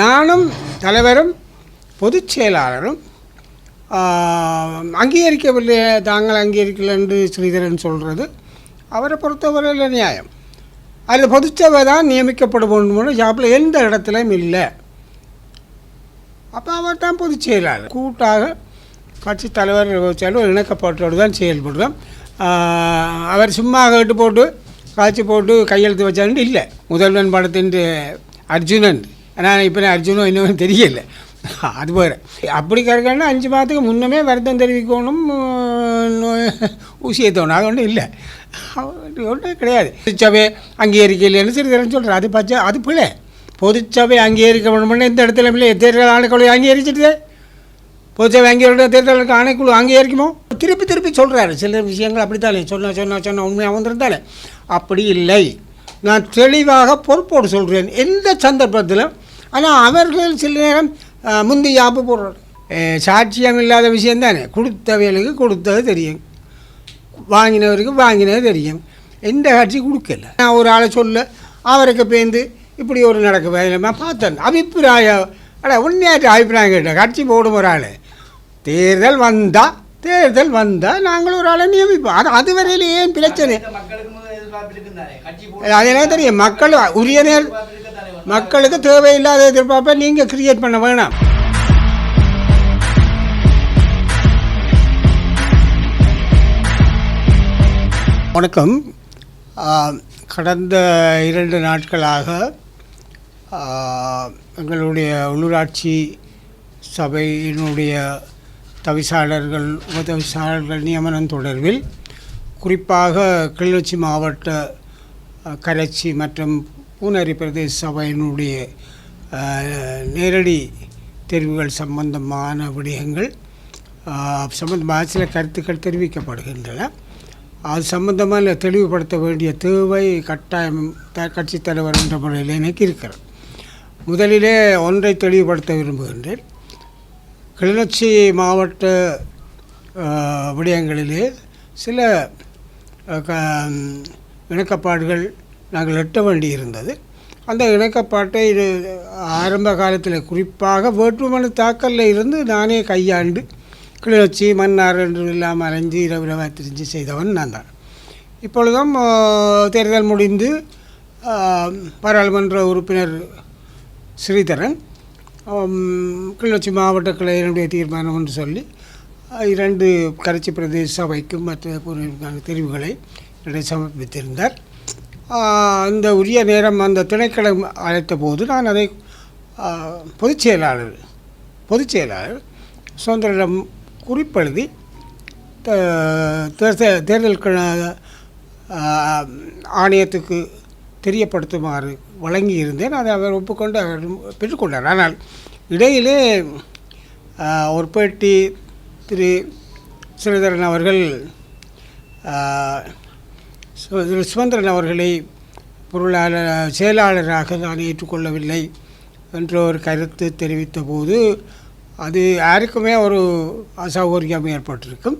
நானும் தலைவரும் பொதுச் செயலாளரும் அங்கீகரிக்கவில்லை தாங்கள் அங்கீகரிக்கலை என்று ஸ்ரீதரன் சொல்கிறது அவரை பொறுத்தவரையில் நியாயம். அதில் பொதுச்சபை தான் நியமிக்கப்பட வேண்டும் ஜாப்பில் எந்த இடத்துலையும் இல்லை. அப்போ அவர் தான் பொதுச் செயலாளர். கூட்டாக கட்சி தலைவர் செயலர் இணக்கப்பட்டோடு தான் செயல்படுறோம். அவர் சும்மா கேட்டு போட்டு காய்ச்சி போட்டு கையெழுத்து வச்சாண்டு இல்லை. முதல்வன் படத்தின் அர்ஜுனன். ஆனால் இப்போ அர்ஜுனும் இன்னும் தெரியல. அது வேறு. அப்படி கிடக்கன்னா அஞ்சு மாதத்துக்கு முன்னமே வருத்தம் தெரிவிக்கணும் ஊசியை தோணும். அது ஒன்றும் இல்லை. ஒன்றும் கிடையாது. பொதுச்சபை அங்கீகரிக்கலைன்னு சிறிதரன் சொல்கிறேன் அது பச்சை அது பிள்ளை பொதுச்சபை அங்கீகரிக்க வேணும்னு இந்த இடத்துல இல்லை தேர்தல் ஆணைக்குழு அங்கீகரிச்சிட்டு பொதுச்சபை அங்கீகரிக்க தேர்தலுக்கு ஆணைக்குழு அங்கீகரிக்குமோ? திருப்பி திருப்பி சொல்கிறாரு சில விஷயங்கள் அப்படித்தானே. சொன்ன சொன்ன சொன்ன உண்மையாக வந்திருந்தாலே. அப்படி இல்லை. நான் தெளிவாக பொறுப்போடு சொல்கிறேன் எந்த சந்தர்ப்பத்திலும் ஆனால் அவர்கள் சில நேரம் முந்தி யாப்பு போடுறாரு. சாட்சியம் இல்லாத விஷயம் தானே. கொடுத்தவர்களுக்கு கொடுத்தது தெரியும். வாங்கினவருக்கு வாங்கினது தெரியும். எந்த கட்சி கொடுக்கல. நான் ஒரு ஆளை சொல்ல அவருக்கு பேந்து இப்படி ஒரு நடக்க வேலைமா பார்த்தேன். அபிப்பிராயம் அட உண்மையாட்டு அபிப்பிராயம் கேட்டேன். கட்சி போடும் ஒரு ஆள். தேர்தல் வந்தால் தேர்தல் வந்தால் நாங்கள் ஒரு ஆளை நியமிப்போம். அது அதுவரையில் ஏன் பிரச்சனை? மக்களுக்கு முதல் எதிர்பார்ப்பு இருக்குந்தானே. கட்சி அது என்ன தெரியும். மக்கள் உரிய நேர் மக்களுக்கு தேவையில்லாத எதிர்பார்ப்பை நீங்கள் கிரியேட் பண்ண வேணாம். வணக்கம். கடந்த இரண்டு நாட்களாக எங்களுடைய உள்ளூராட்சி சபையினுடைய தவிசாளர்கள் உபதவிசாளர்கள் நியமனம் தொடர்பில் குறிப்பாக கிளிநொச்சி மாவட்ட கரைச்சி மற்றும் பூனரி பிரதேச சபையினுடைய நேரடி தெரிவுகள் சம்பந்தமான விடயங்கள் சம்பந்தமாக சில கருத்துக்கள் தெரிவிக்கப்படுகின்றன. அது சம்பந்தமாக தெளிவுபடுத்த வேண்டிய தேவை கட்டாயம் த கட்சித் தலைவர் என்ற முறையில் எனக்கு இருக்கிறது. முதலிலே ஒன்றை தெளிவுபடுத்த விரும்புகின்றேன். கிளிநொச்சி மாவட்ட விடயங்களிலே சில க இணக்கப்பாடுகள் நாங்கள் எட்ட வேண்டியிருந்தது அந்த இணக்கப்பாட்டை இது ஆரம்ப காலத்தில் குறிப்பாக வேற்றுமனு தாக்கலில் இருந்து நானே கையாண்டு கிளிநொச்சி மன்னார் என்று இல்லாமல் அலைஞ்சு இரவு தெரிஞ்சு திரிஞ்சு செய்தவன் நான் தான். இப்பொழுதும் தேர்தல் முடிந்து பாராளுமன்ற உறுப்பினர் ஸ்ரீதரன் கிளர்ச்சி கிளிநொச்சி மாவட்ட கிளையினுடைய தீர்மானம் என்று சொல்லி இரண்டு கரைச்சி பிரதேச சபைக்கும் மற்ற தெரிவுகளை சமர்ப்பித்திருந்தார். அந்த உரிய நேரம் அந்த திணைக்களம் அழைத்த போது நான் அதை பொதுச்செயலாளர் பொதுச் செயலாளர் பொதுச் செயலாளர் சுதந்திரம் குறிப்பெழுதி தேர்தல் ஆணையத்துக்கு தெரியப்படுத்துமாறு வழங்கி இருந்தேன் அதை அவர் ஒப்புக்கொண்டு அவர் பெற்றுக்கொண்டார் ஆனால் இடையிலே ஒரு பேட்டி திரு. ஸ்ரீதரன் அவர்கள் சுமந்திரன் அவர்களை பொருளாளர் செயலாளராக நான் ஏற்றுக்கொள்ளவில்லை என்ற ஒரு கருத்து தெரிவித்த போது அது யாருக்குமே ஒரு அசௌகரியம் ஏற்பட்டிருக்கும்.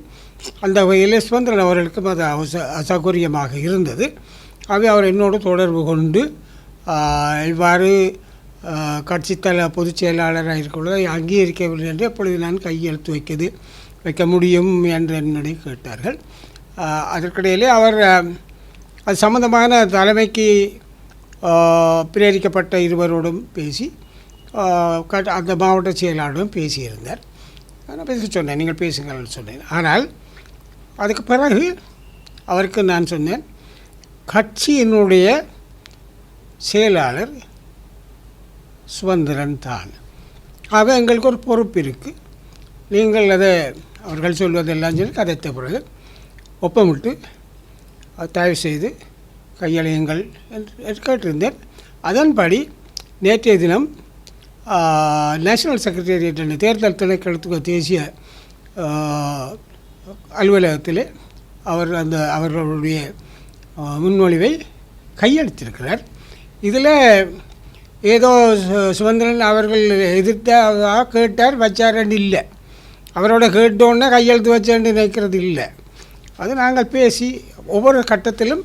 அந்த வகையில் சுமந்திரன் அவர்களுக்கும் அது அவச அசௌகரியமாக இருந்தது. ஆகவே அவர் என்னோடு தொடர்பு கொண்டு இவ்வாறு கட்சித்தல பொதுச் செயலாளராக இருக்கிறதை அங்கீகரிக்கவில்லை என்று அப்பொழுது நான் கையெழுத்து வைக்கிறது வைக்க முடியும் என்று என்னுடைய கேட்டார்கள். அதற்கிடையிலே அவர் அது சம்மந்தமான தலைமைக்கு பிரேரிக்கப்பட்ட இருவரோடும் பேசி அந்த மாவட்ட செயலாளரும் பேசியிருந்தார். நான் பேச சொன்னேன். நீங்கள் பேசுங்கள் சொன்னேன். ஆனால் அதுக்கு பிறகு அவருக்கு நான் சொன்னேன் கட்சியினுடைய செயலாளர் சுதந்திரன் தான். ஆக எங்களுக்கு ஒரு பொறுப்பு இருக்குது நீங்கள் அதை அவர்கள் சொல்வதெல்லாம் சொல்லி கதைத்த பிறகு ஒப்பமிட்டு தயவு செய்து கையளியுங்கள் என்று கேட்டிருந்தேன். அதன்படி நேற்றைய தினம் நேஷனல் செக்ரட்டேரியட் என்ற தேர்தல் திணைக்களத்துக்கு தேசிய அலுவலகத்தில் அவர் அந்த அவர்களுடைய முன்மொழிவை கையெழுத்திருக்கிறார் இதில் ஏதோ சு- அவர்கள் எதிர்த்ததாக கேட்டார் வச்சாரன்னு இல்லை. அவரோட கேட்டோன்னே கையெழுத்து வச்சேன்னு நினைக்கிறது இல்லை. அது நாங்கள் பேசி ஒவ்வொரு கட்டத்திலும்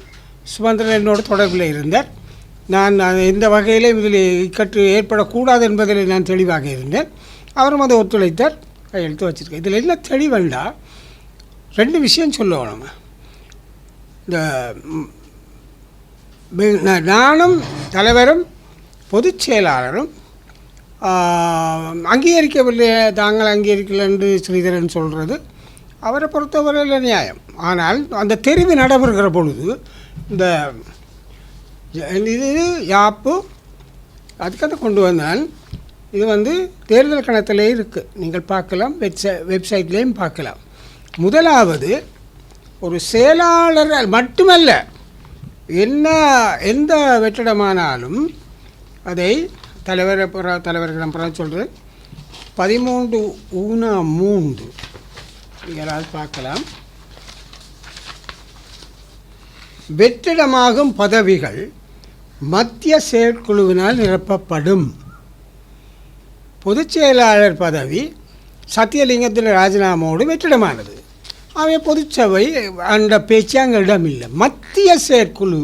சுமந்திரன் என்னோட தொடர்பில் இருந்தார். நான் எந்த வகையிலும் இதில் இக்கட்டு ஏற்படக்கூடாது என்பதில் நான் தெளிவாக இருந்தேன். அவரும் அதை ஒத்துழைத்தார். கையெழுத்து வச்சுருக்கேன் இதில் என்ன தெளிவண்டா? ரெண்டு விஷயம் சொல்லுவோம் நம்ம இந்த நானும் தலைவரும் பொதுச் செயலாளரும் அங்கீகரிக்கவில்லை. தாங்கள் அங்கீகரிக்கல என்று ஸ்ரீதரன் சொல்கிறது அவரை பொறுத்தவரையில் நியாயம். ஆனால் அந்த தெரிவு நடைபெறுகிற பொழுது இந்த இது யாப்பு அதுக்காக கொண்டு வந்தான் இது வந்து தேர்தல் கணத்திலே இருக்குது நீங்கள் பார்க்கலாம் வெப்சை வெப்சைட்லேயும் பார்க்கலாம். முதலாவது ஒரு செயலாளர் மட்டுமல்ல என்ன எந்த வெற்றிடமானாலும் அதை தலைவர் புற தலைவர்களிடம் சொல்கிறேன் பதிமூன்று ஊனா மூன்று. யாராவது பார்க்கலாம். வெற்றிடமாகும் பதவிகள் மத்திய செயற்குழுவினால் நிரப்பப்படும். பொதுச் செயலாளர் பதவி சத்தியலிங்கத்தில் ராஜினாமாவோடு வெற்றிடமானது. அவை பொதுச்சபை அந்த பேச்சு அங்கே இடமில்லை மத்திய செயற்குழு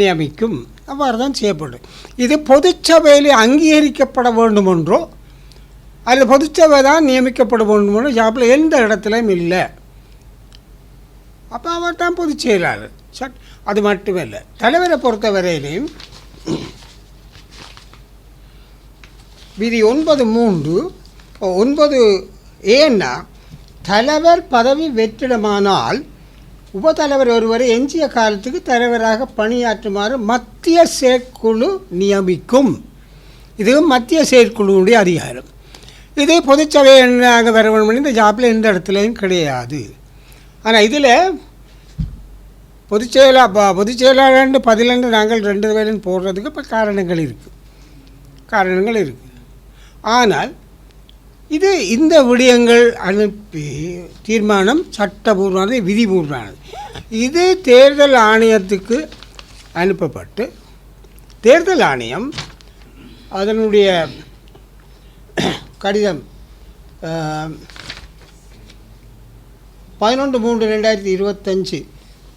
நியமிக்கும். அவ்வாறு தான் செய்யப்படும். இது பொதுச்சபையில் அங்கீகரிக்கப்பட வேண்டுமென்றோ அதில் அல்லது பொதுச்சபை தான் நியமிக்கப்பட வேண்டும் ஜாப்பில் எந்த இடத்துலையும் இல்லை. அப்போ அவர் தான் பொதுச் செயலாளர். சட் அது இல்லை தலைவரை பொறுத்தவரையிலையும் விதி ஒன்பது மூன்று ஒன்பது ஏன்னா தலைவர் பதவி வெற்றிடமானால் உபத்தலைவர் ஒருவரை எஞ்சிய காலத்துக்கு தலைவராக பணியாற்றுமாறு மத்திய செயற்குழு நியமிக்கும். இது மத்திய செயற்குழுவுடைய அதிகாரம். இதே பொதுச்சபை என்னாக வர இந்த ஜாப்பில் எந்த இடத்துலையும் கிடையாது. ஆனால் இதில் பொதுச் செயலா ப- பொதுச் செயலாளர் பதிலெண்டு நாங்கள் ரெண்டு பேரும் போடுறதுக்கு இப்போ காரணங்கள் இருக்குது காரணங்கள் இருக்குது ஆனால் இது இந்த விடயங்கள் அனுப்பி தீர்மானம் சட்டபூர்வமானது விதிபூர்வமானது. இது தேர்தல் ஆணையத்துக்கு அனுப்பப்பட்டு தேர்தல் ஆணையம் அதனுடைய கடிதம் பதினொன்று மூன்று ரெண்டாயிரத்தி இருபத்தஞ்சு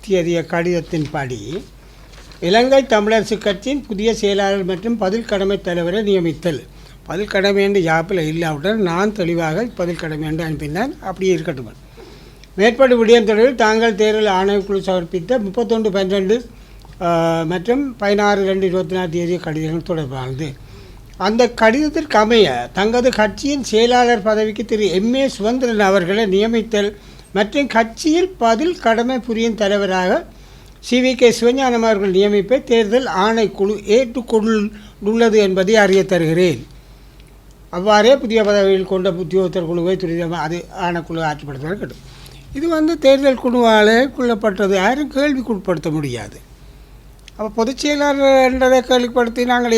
தேதிய கடிதத்தின்படி இலங்கை தமிழரசு கட்சியின் புதிய செயலாளர் மற்றும் பதில் கடமை தலைவரை நியமித்தல். பதில் கடமை என்று யாப்பில் இல்லாவிட்டால் நான் தெளிவாக பதில் கடமை என்று அனுப்பினான் அப்படியே இருக்கட்டும்? மேற்படி விடயம் தொடர்பில் தாங்கள் தேர்தல் ஆணையக்குழு சமர்ப்பித்த முப்பத்தொன்று பன்னிரெண்டு மற்றும் பதினாறு ரெண்டு இருபத்தி நாலு தேதிய கடிதங்கள் தொடர்பானது. அந்த கடிதத்திற்கு அமைய தங்களது கட்சியின் செயலாளர் பதவிக்கு திரு எம்ஏ சுதந்திரன் அவர்களை நியமித்தல் மற்றும் கட்சியில் பதில் கடமை புரியும் தலைவராக சிவி கே சிவஞானம் அவர்கள் நியமிப்பை தேர்தல் ஆணைக்குழு ஏற்றுக்கொண்டுள்ளது என்பதை அறிய தருகிறேன். அவ்வாறே புதிய பதவியில் கொண்ட உத்தியோகத்தர் குழுவை துரிதமாக அது ஆணைக்குழு ஆட்சிப்படுத்த இருக்கட்டும் இது வந்து தேர்தல் குழுவால் கொள்ளப்பட்டது யாரும் கேள்விக்குட்படுத்த முடியாது. அப்போ பொதுச் செயலாளர் என்றதை கேள்விப்படுத்தி நாங்கள்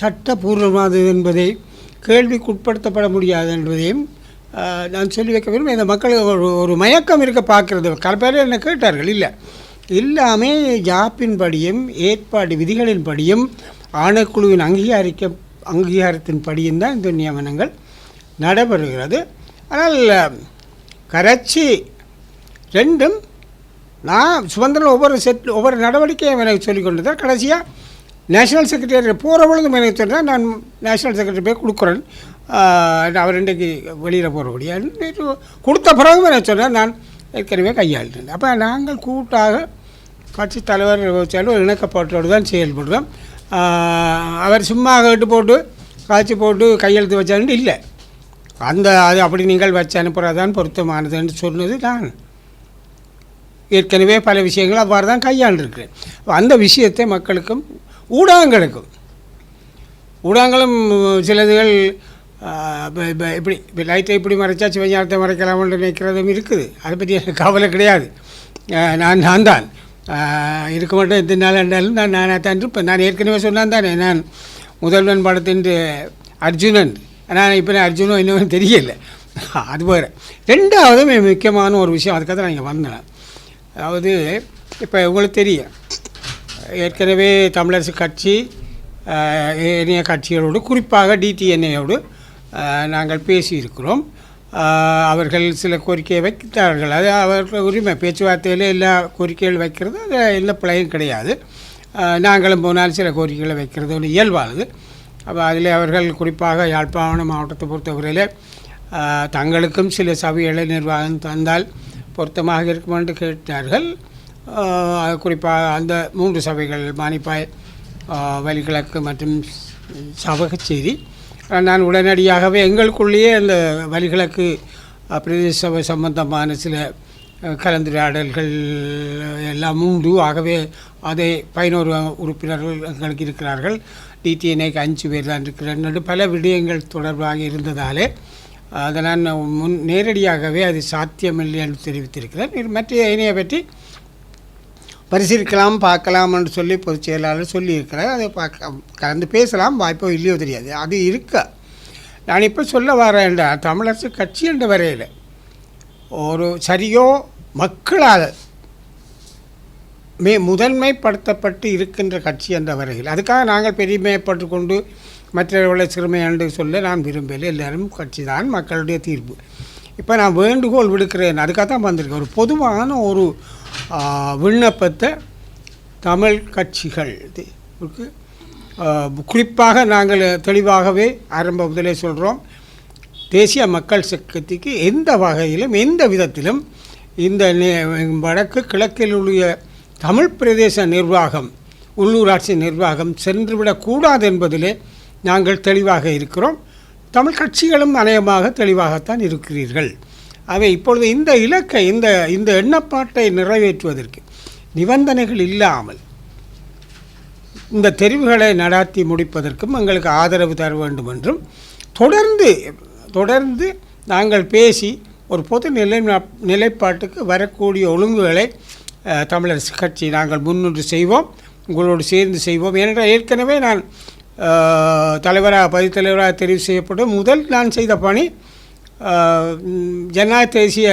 சட்டபூர்வமானது என்பதை கேள்விக்குட்படுத்தப்பட முடியாது என்பதையும் நான் சொல்லி வைக்க விரும்புகிறேன். இந்த மக்களுக்கு ஒரு ஒரு மயக்கம் இருக்க பார்க்குறது. பல பேர் என்ன கேட்டார்கள் இல்லை எல்லாமே ஜாப்பின்படியும் ஏற்பாடு விதிகளின்படியும் ஆணைக்குழுவின் அங்கீகரிக்க அங்கீகாரத்தின்படியும் தான் இந்த நியமனங்கள் நடைபெறுகிறது. ஆனால் கரைச்சி ரெண்டும் நான் சுதந்திரம் ஒவ்வொரு செட் ஒவ்வொரு நடவடிக்கையும் எனக்கு சொல்லிக் கொண்டதால் கடைசியாக நேஷனல் செக்ரட்டரி போகிற பொழுது எனக்கு சொன்னால் நான் நேஷனல் செக்ரட்டரி போய் கொடுக்குறேன். அவர் இன்றைக்கு வெளியில் போகிறபடியா கொடுத்த பிறகு எனக்கு நான் ஏற்கனவே கையாளுறேன் அப்போ நாங்கள் கூட்டாக கட்சி தலைவர் வச்சாலும் இணக்கப்பட்டோடு தான் செயல்படுறோம். அவர் சும்மா கேட்டு போட்டு காய்ச்சி போட்டு கையெழுத்து வச்சான்னு இல்லை. அந்த அது அப்படி நீங்கள் வச்சு அனுப்புகிறதான் பொருத்தமானதுன்னு சொன்னது நான். ஏற்கனவே பல விஷயங்கள் அவ்வாறு தான் கையாண்டிருக்கிறேன். அந்த விஷயத்தை மக்களுக்கும் ஊடகங்களுக்கும் ஊடகங்களும் சிலதுகள் இப்போ இப்போ இப்ப இப்படி இப்போ லைட்டை இப்படி மறைச்சா சிவஞானத்தை மறைக்கலாம்னு நினைக்கிறதும் இருக்குது. அதை பற்றி எனக்கு கவலை கிடையாது. நான் நான் தான். இருக்க மாட்டேன் எத்தனை நாள் என்றாலும் நான் நானாக தான் இருப்பேன். நான் ஏற்கனவே சொன்னான் தானே நான் முதல்வன் படத்தின் அர்ஜுனன். ஆனால் இப்போ நான் அர்ஜுனோ இன்னும் தெரியல. அது வேறு. ரெண்டாவது முக்கியமான ஒரு விஷயம். அதுக்காக தான் நான் இங்கே வந்தேன். அதாவது இப்போ உங்களுக்கு தெரியும். ஏற்கனவே தமிழரசு கட்சி ஏனைய கட்சிகளோடு குறிப்பாக டிடிஎன்ஏயோடு நாங்கள் பேசியிருக்கிறோம். அவர்கள் சில கோரிக்கையை வைத்தார்கள். அது அவர்கள் உரிமை. பேச்சுவார்த்தையில் எல்லா கோரிக்கைகள் வைக்கிறது. அது எந்த பிழையும் கிடையாது. நாங்களும் போனால் சில கோரிக்கைகளை வைக்கிறது. ஒரு இயல்பானது. அப்போ அதில் அவர்கள் குறிப்பாக யாழ்ப்பாணம் மாவட்டத்தை பொறுத்தவரையில் தங்களுக்கும் சில சபைகளை நிர்வாகம் தந்தால் பொருத்தமாக இருக்கும் என்று கேட்டார்கள். குறிப்பாக அந்த மூன்று சபைகள் மானிப்பாய் வலிகிழக்கு மற்றும் சபகச்சேரி நான் உடனடியாகவே எங்களுக்குள்ளேயே அந்த வலிகிழக்கு பிரதேச சபை சம்பந்தமான சில கலந்துரையாடல்கள் எல்லாம் உண்டு. ஆகவே அதை பதினோரு உறுப்பினர்கள் எங்களுக்கு இருக்கிறார்கள். டிடிஎன்ஏக்கு அஞ்சு பேர் தான் இருக்கிறார்கள். பல விடயங்கள் தொடர்பாக இருந்ததாலே அதை நான் முன் நேரடியாகவே அது சாத்தியமில்லை என்று தெரிவித்திருக்கிறேன். இது மற்ற இணையை பற்றி பரிசீலிக்கலாம் பார்க்கலாம் என்று சொல்லி பொதுச் செயலாளர் சொல்லியிருக்கிறார். அதை பார்க்க கலந்து பேசலாம். வாய்ப்போ இல்லையோ தெரியாது. அது இருக்க. நான் இப்போ சொல்ல வரேன் தமிழரசு கட்சி என்ற வரையில் ஒரு சரியோ மக்களால் மே முதன்மைப்படுத்தப்பட்டு இருக்கின்ற கட்சி என்ற வரையில் அதுக்காக நாங்கள் பெருமைப்பட்டு கொண்டு மற்றவர்களை சிறுமை என்று சொல்ல நான் விரும்பலை எல்லாரும் கட்சி தான் மக்களுடைய தீர்ப்பு. இப்போ நான் வேண்டுகோள் விடுக்கிறேன். அதுக்காக தான் வந்திருக்கேன். ஒரு பொதுவான ஒரு விண்ணப்பத்தை தமிழ் கட்சிகள். குறிப்பாக நாங்கள் தெளிவாகவே ஆரம்ப முதலே சொல்கிறோம் தேசிய மக்கள் சக்திக்கு எந்த வகையிலும் எந்த விதத்திலும் இந்த நே- வடக்கு கிழக்கில் உள்ள தமிழ் பிரதேச நிர்வாகம் உள்ளூராட்சி நிர்வாகம் சென்றுவிடக்கூடாது என்பதிலே நாங்கள் தெளிவாக இருக்கிறோம். தமிழ் கட்சிகளும் அநேகமாக தெளிவாகத்தான் இருக்கிறீர்கள். அவை இப்பொழுது இந்த இலக்கை இந்த இந்த எண்ணப்பாட்டை நிறைவேற்றுவதற்கு நிபந்தனைகள் இல்லாமல் இந்த தெரிவுகளை நடாத்தி முடிப்பதற்கும் எங்களுக்கு ஆதரவு தர வேண்டும் என்றும் தொடர்ந்து தொடர்ந்து நாங்கள் பேசி ஒரு பொது நிலை நிலைப்பாட்டுக்கு வரக்கூடிய ஒழுங்குகளை தமிழரசு கட்சி நாங்கள் முன்னின்று செய்வோம் உங்களோடு சேர்ந்து செய்வோம். ஏனென்றால் ஏற்கனவே நான் தலைவராக பதிவு தலைவராக தெரிவு செய்யப்படும் முதல் நான் செய்த பணி ஜனநாயக தேசிய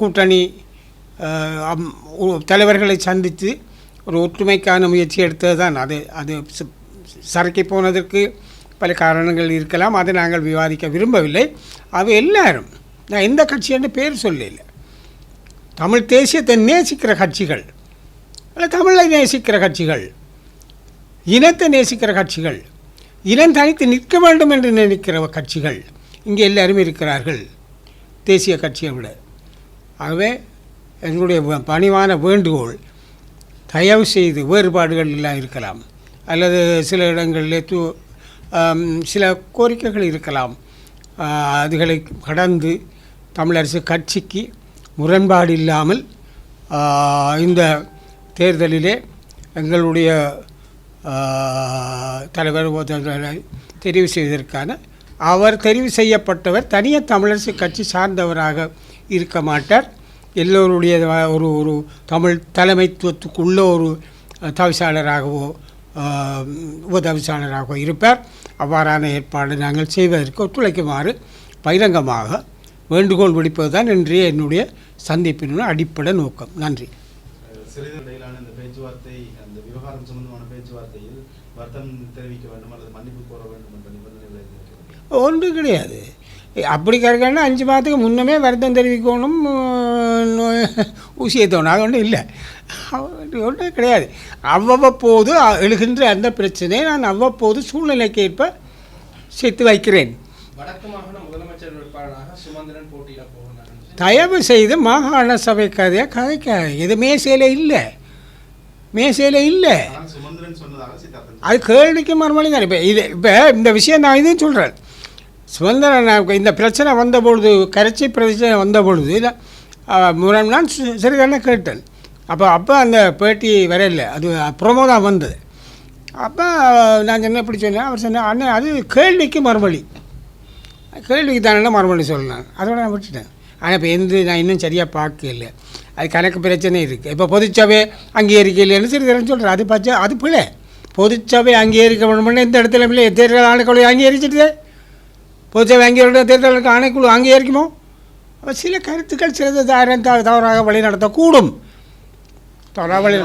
கூட்டணி தலைவர்களை சந்தித்து ஒரு ஒற்றுமைக்கான முயற்சி எடுத்தது தான் அது அது சரக்கி போனதற்கு பல காரணங்கள் இருக்கலாம். அதை நாங்கள் விவாதிக்க விரும்பவில்லை. அது எல்லாரும் நான் எந்த கட்சி என்று பேர் சொல்லல தமிழ் தேசியத்தை நேசிக்கிற கட்சிகள் அல்ல தமிழை நேசிக்கிற கட்சிகள் இனத்தை நேசிக்கிற கட்சிகள் இனம் தனித்து நிற்க வேண்டும் என்று நினைக்கிற கட்சிகள் இங்கே எல்லாரும் இருக்கிறார்கள். தேசிய கட்சியை விட. ஆகவே எங்களுடைய பணிவான வேண்டுகோள் தயவு செய்து வேறுபாடுகள் எல்லாம் இருக்கலாம். அல்லது சில இடங்களில் தூ சில கோரிக்கைகள் இருக்கலாம். அதுகளை கடந்து தமிழரசு கட்சிக்கு முரண்பாடு இல்லாமல் இந்த தேர்தலிலே எங்களுடைய தலைவர் தெரிவு செய்வதற்கான அவர் தெரிவு செய்யப்பட்டவர் தனியாக தமிழரசு கட்சி சார்ந்தவராக இருக்க மாட்டார். எல்லோருடைய ஒரு ஒரு தமிழ் தலைமைத்துவத்துக்குள்ள ஒரு தவிசாளராகவோ உபதவிசாளராகவோ இருப்பார். அவ்வாறான ஏற்பாடு நாங்கள் செய்வதற்கு ஒத்துழைக்குமாறு பகிரங்கமாக வேண்டுகோள் விடுப்பதுதான் இன்றைய என்னுடைய சந்திப்பினுடைய அடிப்படை நோக்கம். நன்றி சிறிது இடையிலான இந்த பேச்சுவார்த்தை அந்த விவகாரம் சம்பந்தமான பேச்சுவார்த்தையில் வருத்தம் தெரிவிக்க வேண்டும் அல்லது மன்னிப்பு கோர வேண்டும் என்ற நிபந்தனைகளை இருக்கிறது ஒன்றும் கிடையாது. அப்படி கிடைக்கணும்னா அஞ்சு மாதத்துக்கு முன்னமே வருத்தம் தெரிவிக்கணும் அஹ், ஊசி ஏற்றணும் அது ஒன்றும் இல்லை. ஒன்றும் கிடையாது. அவ்வப்போது எழுகின்ற அந்த பிரச்சனையை நான் அவ்வப்போது சூழ்நிலைக்கு ஏற்ப சேர்த்து வைக்கிறேன். தயவு செய்து மாகாண சபை கதையை கதைக்க. இது மேசையில் இல்லை. மேசையில் இல்லை. அது கேள்விக்கு மறுமொழி தான். இப்போ இது இப்போ இந்த விஷயம் நான் இதையும் சொல்கிறேன் சுதந்திர நான் இந்த பிரச்சனை வந்த பொழுது கரைச்சி பிரச்சனை வந்த பொழுது இல்லை முரண் நான் சு- சரிதானே கேட்டேன். அப்போ அப்போ அந்த பேட்டி வரையில அது ப்ரொமோ தான் வந்தது. அப்போ நான் சொன்ன இப்படி சொன்னேன். அவர் சொன்னேன் அண்ணன் அது கேள்விக்கு மறுமொழி. கேள்விக்கு தானே மறுமொழி சொல்லலாம் அதோட நான் விட்டுட்டேன். ஆனால் இப்போ எந்த நான் இன்னும் சரியாக பார்க்கல. அது கணக்கு பிரச்சனை இருக்குது இப்போ பொதுச்சபை அங்கீகரிக்கலைன்னு சிறிதரன் சொல்கிறேன் அது பச்சை அது பிள்ளை பொதுச்சபை அங்கீகரிக்க வேணும்னு எந்த இடத்துல இல்லை தேர்தல் ஆணைக்குழு அங்கீகரிச்சிட்டு பொதுச்சபை அங்கீகரிக்க தேர்தலுக்கு ஆணைக்குழு அங்கீகரிக்குமோ? அப்ப சில கருத்துக்கள் சிலது தவறாக வழி நடத்தக்கூடும். தவறாக வழி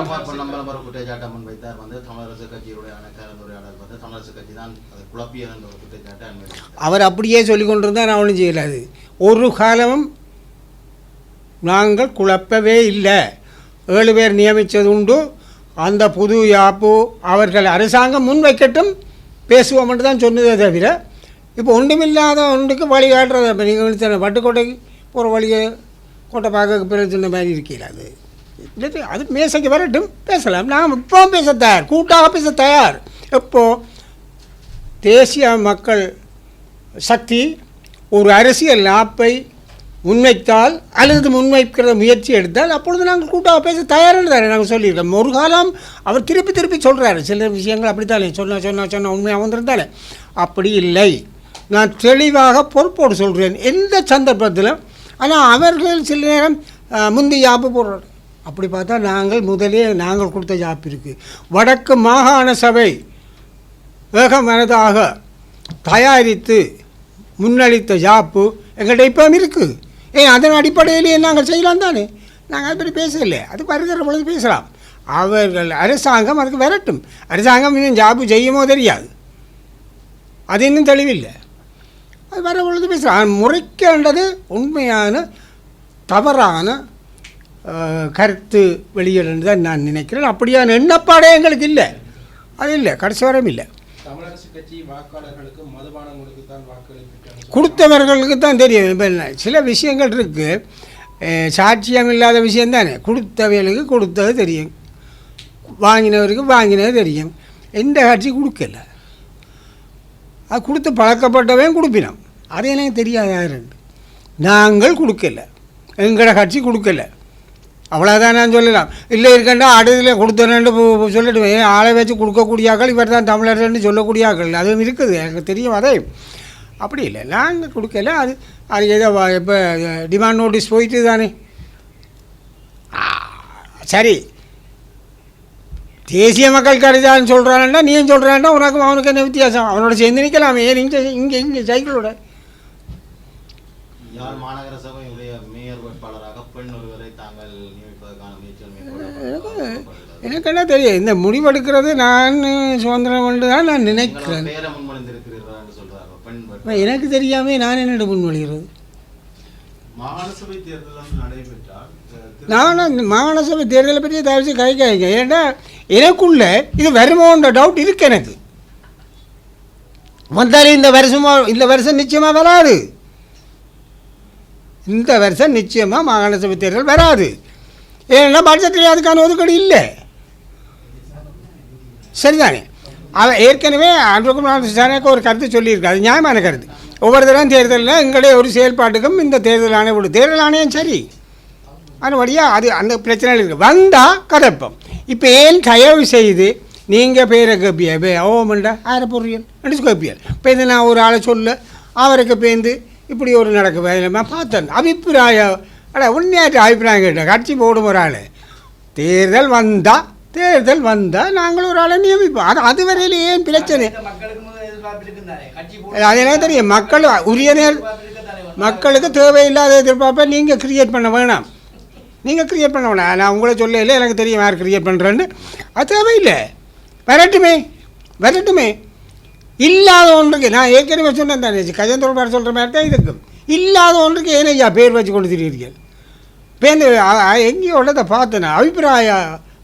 அவர் அப்படியே சொல்லி கொண்டிருந்தால் நான் ஒன்றும் செய்யலாது ஒரு காலமும் நாங்கள் குழப்பவே இல்லை. ஏழு பேர் நியமித்தது உண்டு. அந்த புது யாப்பு அவர்கள் அரசாங்கம் முன்வைக்கட்டும் பேசுவோம் என்று தான் சொன்னதே தவிர இப்போ ஒன்றுமில்லாத ஒன்றுக்கு வழி காட்டுறது. இப்போ நீங்கள் பட்டுக்கோட்டைக்கு போகிற வழியை கோட்டை பார்க்க பிறகு சொன்ன மாதிரி இருக்கிற அது? அது மேசைக்கு வரட்டும் பேசலாம். நாம் இப்போ பேச தயார் கூட்டாக பேச தயார். இப்போது தேசிய மக்கள் சக்தி ஒரு அரசியல் நாப்பை முன்வைத்தால் அல்லது முன்வைக்கிற முயற்சி எடுத்தால் அப்பொழுது நாங்கள் கூட்டாக பேச தயாரானு தானே நாங்கள் சொல்லியிருக்கோம் ஒரு காலம் அவர் திருப்பி திருப்பி சொல்கிறாரு சில விஷயங்கள் அப்படித்தானே சொன்ன சொன்ன சொன்ன உண்மையாக வந்திருந்தாலே அப்படி இல்லை. நான் தெளிவாக பொறுப்போடு சொல்கிறேன் எந்த சந்தர்ப்பத்தில் ஆனால் அவர்கள் சில நேரம் முந்தி யாப்பு போடுறாரு. அப்படி பார்த்தா நாங்கள் முதலே நாங்கள் கொடுத்த யாப்பு இருக்குது வடக்கு மாகாண சபை வேகமனதாக தயாரித்து முன்னளித்த ஜாப்பு எங்கள்கிட்ட இப்போ இருக்குது ஏன் அதன் அடிப்படையிலேயே நாங்கள் செய்யலாம் தானே? நாங்கள் அதை பற்றி பேசலை அது வருகிற பொழுது பேசலாம். அவர்கள் அரசாங்கம் அதுக்கு விரட்டும். அரசாங்கம் இன்னும் ஜாபு செய்யுமோ தெரியாது. அது இன்னும் தெளிவில்லை. அது வர பொழுது பேசலாம். முறைக்கின்றது உண்மையான தவறான கருத்து வெளியிடன்னு தான் நான் நினைக்கிறேன். அப்படியான எண்ணப்பாடே எங்களுக்கு இல்லை. அது இல்லை. கடைசி வரையும் இல்லை. தமிழரசு கட்சி வாக்காளர்களுக்கு மதுபானம் கொடுத்து தான் வாக்களிப்பிட்டாங்க கொடுத்தவர்களுக்கு தான் தெரியும். இப்போ சில விஷயங்கள் இருக்குது சாட்சியம் இல்லாத விஷயம் தானே. கொடுத்தவர்களுக்கு கொடுத்தது தெரியும். வாங்கினவருக்கு வாங்கினது தெரியும். எந்த காட்சி கொடுக்கல. அது கொடுத்து பழக்கப்பட்டவன் கொடுப்பினோம். அது எனக்கு தெரியாத நாங்கள் கொடுக்கல. எங்களோட கட்சி கொடுக்கல. அவ்வளோதான் நான் சொல்லலாம். இல்லை இருக்கண்டா அடுதில் கொடுத்தனு சொல்லிடுவேன். ஆளை வச்சு கொடுக்கக்கூடிய ஆக்கள் இவர் தான் தமிழர்னு சொல்லக்கூடிய ஆக்கள் அதுவும் இருக்குது. எனக்கு தெரியும் அதே. அப்படி இல்லை. நாங்கள் கொடுக்கல. அது அது ஏதோ இப்போ டிமாண்ட் நோட்டீஸ் போயிட்டு தானே சரி. தேசிய மக்கள் கடிதான்னு சொல்கிறான்டா நீயும் சொல்கிறான்டா உனக்கு அவனுக்கு என்ன வித்தியாசம்? அவனோட சேர்ந்து நிற்கலாமே ஏன் இங்கே இங்கே இங்கே சைக்கிளோட. யாழ் மாநகர சபையுடைய மேயர் வேட்பாளராக பெண் ஒருவரை தாங்கள் நியமிப்பதற்கான முயற்சிகள் எனக்கு என்ன தெரியும்? இந்த முடிவெடுக்கிறது நான் சுதந்திரம் கொண்டு தான் நான் நினைக்கிறேன். எனக்கு தெரியாமல் நான் என்னோட முன்மொழிகிறது நான் மாகாண சபை தேர்தலை பற்றி தயவு செய்து கை காய்க்க ஏன்னா எனக்குள்ள இது வருமோன்ற டவுட் இருக்கு எனக்கு. வந்தாலும் இந்த வருஷமா இந்த வருஷம் நிச்சயமாக வராது. இந்த வருஷம் நிச்சயமாக மாகாண சபை தேர்தல் வராது. ஏன்னா பட்ஜெட்டில் அதுக்கான ஒதுக்கீடு இல்லை. சரிதானே? அவன் ஏற்கனவே அன்றைக்கும் விசாரணைக்கு ஒரு கருத்து சொல்லியிருக்கு. அது நியாயமான கருத்து. ஒவ்வொரு தடவை தேர்தலில் எங்களுடைய ஒரு செயல்பாட்டுக்கும் இந்த தேர்தல் ஆணையம் விடு. தேர்தல் ஆணையம் சரி. அதுபடியாக அது அந்த பிரச்சனை இருக்குது வந்தால் கதைப்போம். இப்போ ஏன் தயவு செய்து நீங்கள் பேரை கேப்பியா? பே ஓமண்டா ஆயிரம் பொருள். நடிச்சு கேப்பியல் இப்போ இது நான் ஒரு ஆளை சொல்ல. அவருக்கு பேந்து இப்படி ஒரு நடக்க. வேலைமா பார்த்தேன். அபிப்பிராயம் அட உண்மையாட்டு அபிப்பிராயம் கேட்டேன். கட்சி போடும் ஒரு ஆள். தேர்தல் வந்தால் தேர்தல் வந்தால் நாங்கள் ஒரு ஆளை நியமிப்போம். அது அதுவரையில் ஏன் பிரச்சனை? அது எனக்கு தெரியும். மக்கள் உரிய நேர் மக்களுக்கு தேவையில்லாத எதிர்பார்ப்பை நீங்கள் கிரியேட் பண்ண வேணாம். நீங்கள் கிரியேட் பண்ண வேணாம். நான் உங்களை சொல்லல எனக்கு தெரியும் யார் கிரியேட் பண்ணுறேன்னு அது தேவையில்லை. வரட்டுமே. வரட்டுமே. இல்லாத ஒன்றுக்கு நான் ஏற்கனவே சொன்னேன் தானே கஜேந்திர பேர் சொல்கிற மாதிரி தான் இதுக்கு இல்லாத ஒன்றுக்கு ஏன் ஐயா பேர் வச்சு கொண்டு திரிகிறீர்கள் பேருந்து எங்கேயோ உள்ளதை பார்த்தேன் அபிப்பிராய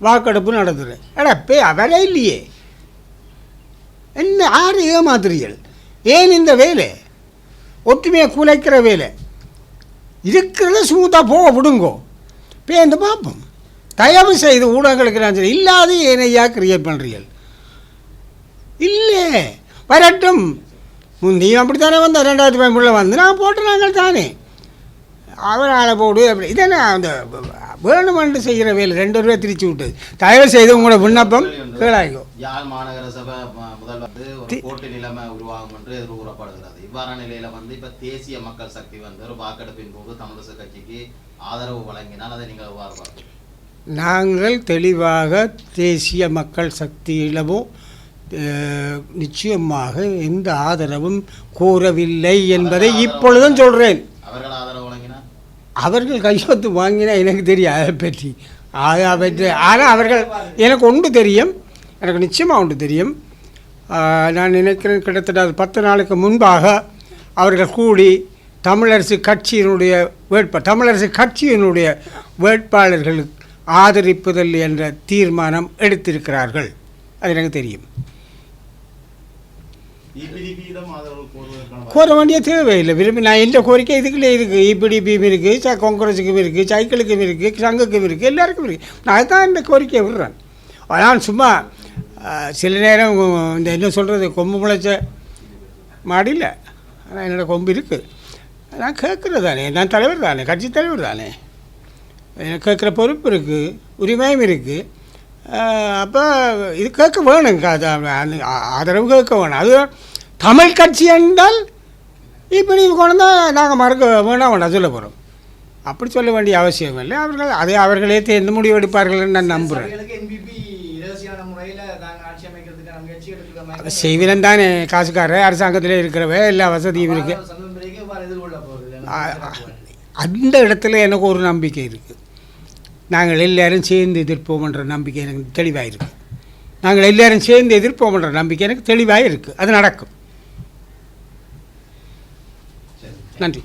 வாக்கெடுப்பு நடத்துது எடா பே அவரே இல்லையே. என்ன யார் ஏமாத்துறீர்கள்? ஏன் இந்த வேலை? ஒற்றுமையை குலைக்கிற வேலை. இருக்கிறத ஸ்மூத்தாக போக விடுங்கோ. பேந்து பார்ப்போம் தயவு செய்து ஊடகங்களுக்கு நான் சொல்றேன், இல்லாத ஏனையா கிரியேட் பண்ணுறீர்கள் இல்லை வரட்டும். முந்தையும் அப்படித்தானே வந்த? ரெண்டாயிரத்தி பதிமூணில் வந்து நான் போட்டு நாங்கள் தானே. அவர் ஆளை போடு அப்படி. இதென்ன அந்த வேணுமென்று செய்கிற வேலை ரெண்டு ரூபாய் திரிச்சு விட்டது. தயவு செய்து உங்களோட விண்ணப்பம் கேளாய்க்கோ யாழ் மாநகர சபை முதல்வர் ஒரு போட்டி நிலைமை உருவாகும் என்று எதிர்கூறப்படுகிறது. இவ்வாறான நிலையில வந்து இப்ப தேசிய மக்கள் சக்தி வந்து ஒரு வாக்கெடுப்பின் போது தமிழரசு கட்சிக்கு ஆதரவு வழங்கினால் அதை நீங்கள் எவ்வாறு? நாங்கள் தெளிவாக தேசிய மக்கள் சக்தியிடமோ அஹ், நிச்சயமாக எந்த ஆதரவும் கோரவில்லை என்பதை இப்பொழுதும் சொல்கிறேன் அவர்கள் அவர்கள் கையெழுத்து வாங்கினா எனக்கு தெரியும் அதை பற்றி. அதை பற்றி. ஆனால் அவர்கள் எனக்கு ஒன்று தெரியும். எனக்கு நிச்சயமாக ஒன்று தெரியும். நான் நினைக்கிறேன் கிட்டத்தட்ட அது பத்து நாளுக்கு முன்பாக அவர்கள் கூடி தமிழரசு கட்சியினுடைய வேட்பா தமிழரசு கட்சியினுடைய வேட்பாளர்களுக்கு ஆதரிப்பதில் என்ற தீர்மானம் எடுத்திருக்கிறார்கள். அது எனக்கு தெரியும். கோர வேண்டிய தேவையில்லை விரும்பி நான் எந்த கோரிக்கை இதுக்குள்ளே இருக்குது இபிடிபியும் இருக்குது ச காங்கிரஸுக்கும் இருக்குது சைக்கிளுக்கும் இருக்குது சங்குக்கும் இருக்குது எல்லாருக்கும் இருக்குது நான் அதுதான் இந்த கோரிக்கையை விடுறேன் ஆனால் சும்மா சில நேரம் இந்த என்ன சொல்கிறது கொம்பு முளைச்ச மாடியில் ஆனால் என்னோடய கொம்பு இருக்குது நான் கேட்குறது தானே நான் தலைவர் தானே கட்சி தலைவர் தானே எனக்கு கேட்குற பொறுப்பு இருக்குது உரிமையும் இருக்குது அப்போ இது கேட்க வேணும். அது ஆதரவு கேட்க வேணும். அது தமிழ் கட்சி என்றால் இப்படி கொண்டு நாங்கள் மறக்க வேணாம் வேண்டாம் சொல்ல போகிறோம் அப்படி சொல்ல வேண்டிய அவசியம் இல்லை. அவர்கள் அதை அவர்களே தேர்ந்து முடிவெடுப்பார்கள் நான் நம்புகிறேன் செய்வினன் தானே காசுக்காரர் அரசாங்கத்தில் இருக்கிறவ எல்லா வசதியும் இருக்குது அந்த இடத்துல எனக்கு ஒரு நம்பிக்கை இருக்குது நாங்கள் எல்லாரும் சேர்ந்து எதிர்ப்போம்ன்ற நம்பிக்கை எனக்கு தெளிவாக இருக்குது நாங்கள் எல்லாரும் சேர்ந்து எதிர்ப்போம்ன்ற நம்பிக்கை எனக்கு தெளிவாக இருக்குது அது நடக்கும். நன்றி.